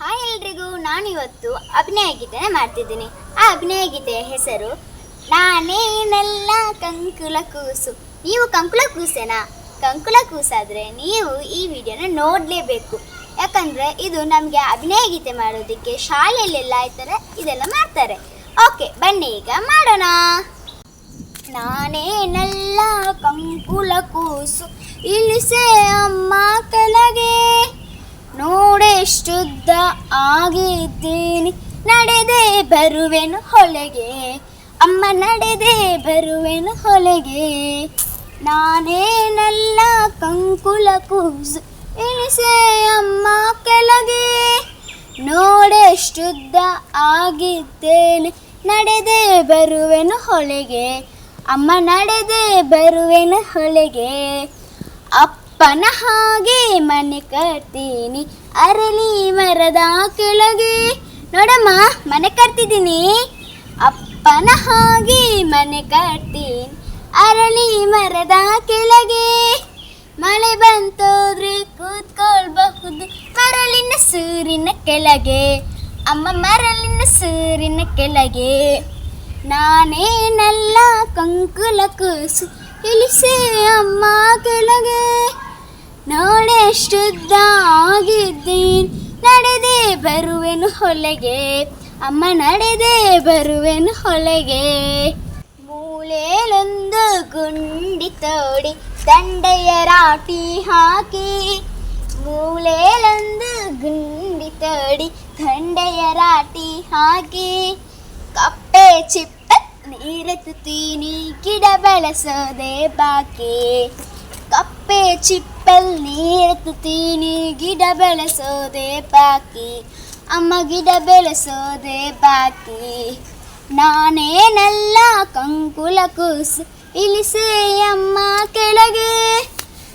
Hi ಎಲ್ರಿಗೂ, ನಾನಿವತ್ತು ಅಭಿನಯ ಗೀತೆನ ಮಾಡ್ತಿದ್ದೀನಿ. ಆ ಅಭಿನಯ ಗೀತೆಯ ಹೆಸರು, ನಾನೇನೆಲ್ಲ ಕಂಕುಲ ಕೂಸು. ನೀವು ಕಂಕುಲ ಕೂಸೇನಾ? ಕಂಕುಲ ಕೂಸಾದರೆ ನೀವು ಈ ವಿಡಿಯೋನ ನೋಡಲೇಬೇಕು. ಯಾಕಂದರೆ ಇದು ನಮಗೆ ಅಭಿನಯ ಗೀತೆ ಮಾಡೋದಕ್ಕೆ ಶಾಲೆಯಲ್ಲೆಲ್ಲ ಈ ಥರ ಇದೆಲ್ಲ ಮಾಡ್ತಾರೆ. ಓಕೆ, ಬನ್ನಿ ಈಗ ಮಾಡೋಣ. ನಾನೇನೆಲ್ಲ ಕಂಕುಲ ಕೂಸು. ಇಳಿಸೆ ಅಮ್ಮ ಕೆಳಗೆ. ನೋಡೆಷ್ಟುದ್ದ ಆಗಿದ್ದೀನಿ. ನಡೆದೇ ಬರುವೆನು ಹೊಳೆಗೆ. ಅಮ್ಮ ನಡೆದೇ ಬರುವೆನು ಹೊಳೆಗೆ. ನಾನೇನಲ್ಲ ಕಂಕುಲ ಕೂಸು. ಇಳಿಸೆ ಅಮ್ಮ ಕೆಳಗೆ. ಶುದ್ಧ ಆಗಿದ್ದೇನೆ. ನಡೆದೇ ಬರುವೆನು ಹೊಳೆಗೆ. ಅಮ್ಮ ನಡೆದೇ ಬರುವೆನು ಹೊಳೆಗೆ. ಅಪ್ಪನ ಹಾಗೆ ಮನೆ ಕಟ್ತೀನಿ. ಅರಳಿ ಮರದ ಕೆಳಗೆ. ನೋಡಮ್ಮ, ಮನೆ ಕಟ್ತಿದ್ದೀನಿ. ಅಪ್ಪನ ಹಾಗೆ ಮನೆ ಕಟ್ತೀನಿ. ಅರಳಿ ಮರದ ಕೆಳಗೆ. ಮಳೆ ಬಂತೋದ್ರೆ ಕೂತ್ಕೊಳ್ಬಹುದು. ಮರಳಿನ ಸೂರಿನ ಕೆಳಗೆ. ಅಮ್ಮ, ಮರಳಿನ ಸೂರಿನ ಕೆಳಗೆ. ನಾನೇನಲ್ಲ ಕಂಕುಲ ಕೂಸು ಇಳಿಸೆ ಅಮ್ಮ ಕೆಳಗೆ. ನೋಡೆಷ್ಟುದ್ದ ಆಗಿದ್ದೀನಿ. ನಡೆದೇ ಬರುವೆನು ಹೊಲೆಗೆ. ಅಮ್ಮ ನಡೆದೇ ಬರುವೆನು ಹೊಲೆಗೆ. ಮೂಲೆಯಲ್ಲೊಂದು ಗುಂಡಿ ತೋಡಿ ದಂಡೆಯ ರಾಟಿ ಹಾಕಿ. ಮೂಲೆಯಲ್ಲೊಂದು ಗುಂಡಿ ತೋಡಿ ದಂಡೆಯ ರಾಟಿ ಹಾಕಿ. ಕಪ್ಪೆ ಚಿಪ್ಪೆ ನೀರೆತ್ತುತ್ತೀನಿ, ಗಿಡ ಬೆಳೆಸೋದೆ ಬಾಕಿ. ಕಪ್ಪೆ ಚಿಪ್ಪಲ್ಲಿ ಎತ್ತುತ್ತೀನಿ ಗಿಡ ಬೆಳೆಸೋದೆ ಬಾಕಿ. ಅಮ್ಮ ಗಿಡ ಬೆಳೆಸೋದೆ ಬಾಕಿ. ನಾನೇನಲ್ಲ ಕಂಕುಲ ಕೂಸು ಇಳಿಸೆ ಅಮ್ಮ ಕೆಳಗೆ.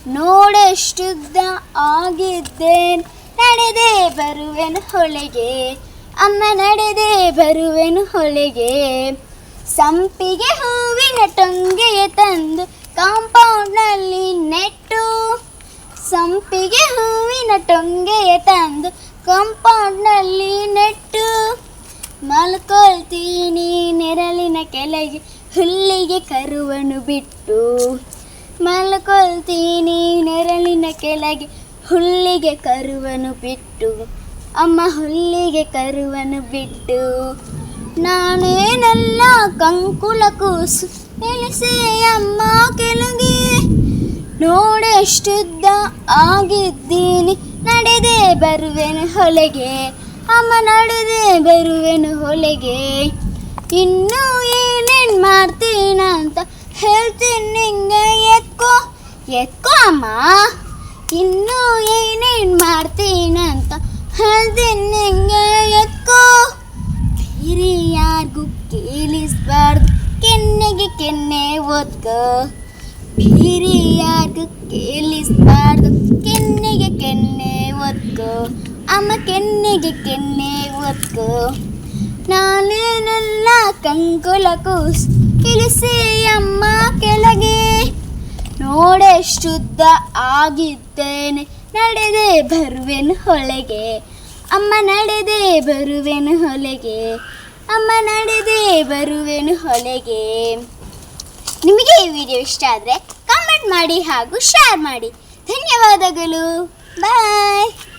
ನೋಡೆಷ್ಟುದ್ದ ಆಗಿದ್ದೇನೆ, ನಡೆದೆ ಬರುವೆನು ಹೊಳೆಗೆ. ಅಮ್ಮ ನಡೆದೆ ಬರುವೆನು ಹೊಳೆಗೆ. ಸಂಪಿಗೆ ಹೂವಿನ ಟೊಂಗೆಯ ಕಾಂಪೌಂಡ್ನಲ್ಲಿ ನೆಟ್ಟು ಮಲ್ಕೊಳ್ತೀನಿ ನೆರಳಿನ ಕೆಳಗೆ, ಹುಲ್ಲಿಗೆ ಕರುವನು ಬಿಟ್ಟು. ಮಲ್ಕೊಳ್ತೀನಿ ನೆರಳಿನ ಕೆಳಗೆ, ಹುಲ್ಲಿಗೆ ಕರುವನು ಬಿಟ್ಟು. ಅಮ್ಮ ಹುಲ್ಲಿಗೆ ಕರುವನು ಬಿಟ್ಟು. ನಾನೇನೆಲ್ಲ ಕಂಕುಲ ಕೂಸು ಇಳಿಸೆ ಅಮ್ಮ ಕೆಳಗೆ. ನೋಡೆಷ್ಟುದ್ದ ಆಗಿದ್ದೀನಿ ನಡೆದೇ, ಬರುವೆನು ಹೊಲೆಗೆ ಅಮ್ಮ ನಡೆದೇ, ಬರುವೆನು ಹೊಲೆಗೆ ಇನ್ನೂ ಏನೇನು ಮಾಡ್ತೀನಂತ ಹೇಳ್ತೀನಿ ನಿಂಗೆ. ಎತ್ಕೋ ಎತ್ಕೋ ಅಮ್ಮ. ಇನ್ನೂ ಏನೇನು ಮಾಡ್ತೀನಂತ ಹೇಳ್ತೀನಿ ನಿಂಗೆ. ಎತ್ಕೋ. ಹಿರಿ ಯಾರಿಗೂ ಕೇಳಿಸ್ಬಾರ್ದು. ಕೆನ್ನೆಗೆ ಕೆನ್ನೆ ಓದ್ಕೋ ಬೇರೆ ಯಾರಿಗೂ ಕೇಳಿಸ್ಬಾರ್ದು. ಕೆನ್ನೆಗೆ ಕೆನ್ನೆ ಒತ್ಕೋ ಅಮ್ಮ ಕೆನ್ನೆಗೆ ಕೆನ್ನೆ ಒತ್ಕೋ ನಾನೇನೆಲ್ಲ ಕಂಕುಲ ಕೂಸ್. ಇಳಿಸಿ ಅಮ್ಮ ಕೆಳಗೆ. ಶುದ್ಧ ಆಗಿದ್ದೇನೆ. ನಡೆದೆ ಬರುವೆನು ಹೊಳೆಗೆ. ಅಮ್ಮ ನಡೆದೆ ಬರುವೆನು ಹೊಲೆಗೆ ಅಮ್ಮ ನಡೆದೆ ಬರುವೆನು ಹೊಲೆಗೆ ನಿಮಗೆ ಈ ವಿಡಿಯೋ ಇಷ್ಟ ಆದರೆ ಕಾಮೆಂಟ್ ಮಾಡಿ ಹಾಗೂ ಶೇರ್ ಮಾಡಿ. ಧನ್ಯವಾದಗಳು. Bye.